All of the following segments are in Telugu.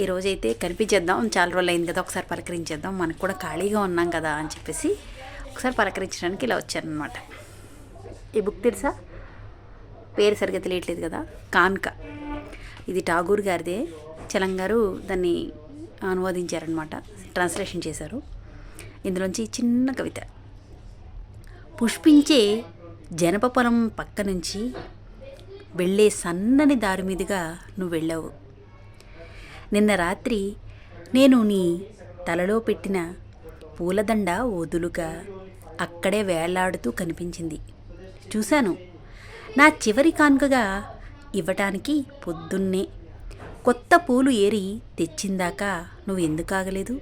ఈరోజైతే కనిపించేద్దాం. చాలా రోజులు అయింది కదా ఒకసారి పలకరించేద్దాం. మనకు కూడా ఖాళీగా ఉన్నాం కదా అని చెప్పేసి ఒకసారి పలకరించడానికి ఇలా వచ్చానమాట ఈ బుక్ తెలుసా? పేరు సరిగ్గా తెలియట్లేదు కదా. కాన్క. ఇది ఠాగూర్ గారిదే. చలం గారు దాన్ని అనువదించారనమాట ట్రాన్స్లేషన్ చేశారు. ఇందులోంచి చిన్న కవిత. పుష్పించే జనప పొలం పక్క నుంచి వెళ్ళే సన్నని దారి మీదుగా నువ్వు వెళ్ళావు. నిన్న రాత్రి నేను నీ తలలో పెట్టిన పూలదండ వదులుగా అక్కడే వేలాడుతూ కనిపించింది. చూశాను. నా చివరి కానుకగా ఇవ్వటానికి పొద్దున్నే కొత్త పూలు ఏరి తెచ్చిందాక నువ్వు ఎందుకు ఆగలేదు?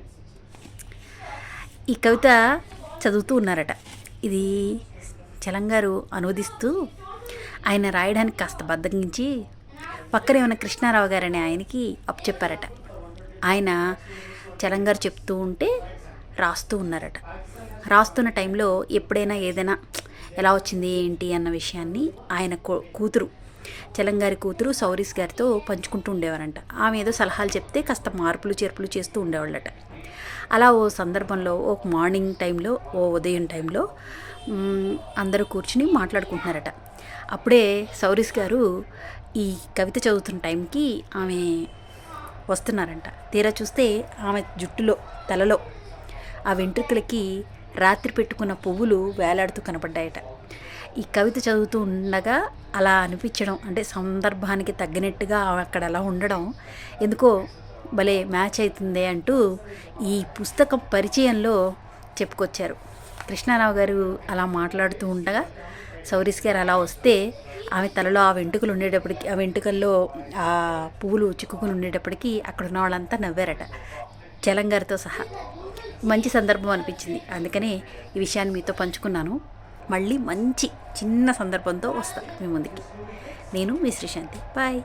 ఈ కవిత చదువుతూ ఉన్నారట. ఇది చలంగారు అనువదిస్తూ ఆయన రాయడానికి కాస్త బద్దగించి పక్కనే ఉన్న కృష్ణారావు గారనే ఆయనకి అప్పచెప్పారట ఆయన చలంగారు చెప్తూ ఉంటే రాస్తూ ఉన్నారట. రాస్తున్న టైంలో ఎప్పుడైనా ఏదైనా ఎలా వచ్చింది ఏంటి అన్న విషయాన్ని ఆయన కూతురు చలంగారి కూతురు సౌరీస్ గారితో పంచుకుంటూ ఉండేవారంట. ఆమె ఏదో సలహాలు చెప్తే కాస్త మార్పులు చేర్పులు చేస్తూ ఉండేవాళ్ళట. అలా ఓ సందర్భంలో ఒక మార్నింగ్ టైంలో ఓ ఉదయం టైంలో అందరూ కూర్చుని మాట్లాడుకుంటున్నారట. అప్పుడే సౌరీస్ గారు ఈ కవిత చదువుతున్న టైంకి ఆమె వస్తున్నారంట. తీరా చూస్తే ఆమె జుట్టులో తలలో ఆ వెంట్రుకలకి రాత్రి పెట్టుకున్న పువ్వులు వేలాడుతూ కనపడ్డాయట. ఈ కవిత చదువుతూ ఉండగా అలా అనిపించడం అంటే సందర్భానికి తగ్గినట్టుగా అక్కడ అలా ఉండడం ఎందుకో భలే మ్యాచ్ అవుతుంది అంటూ ఈ పుస్తకం పరిచయంలో చెప్పుకొచ్చారు. కృష్ణారావు గారు అలా మాట్లాడుతూ ఉండగా సౌరీస్ గారు అలా వస్తే ఆమె తలలో ఆ వెంట్రుకలు ఉండేటప్పటికి ఆ వెంట్రుకల్లో ఆ పువ్వులు చిక్కుకుని ఉండేటప్పటికి అక్కడ ఉన్న వాళ్ళంతా నవ్వారట. చలంగారితో సహా. మంచి సందర్భం అనిపించింది. అందుకనే ఈ విషయాన్ని మీతో పంచుకున్నాను. మళ్ళీ మంచి చిన్న సందర్భంతో వస్తా మీ ముందుకి. నేను మీ శ్రీశాంతి. బాయ్.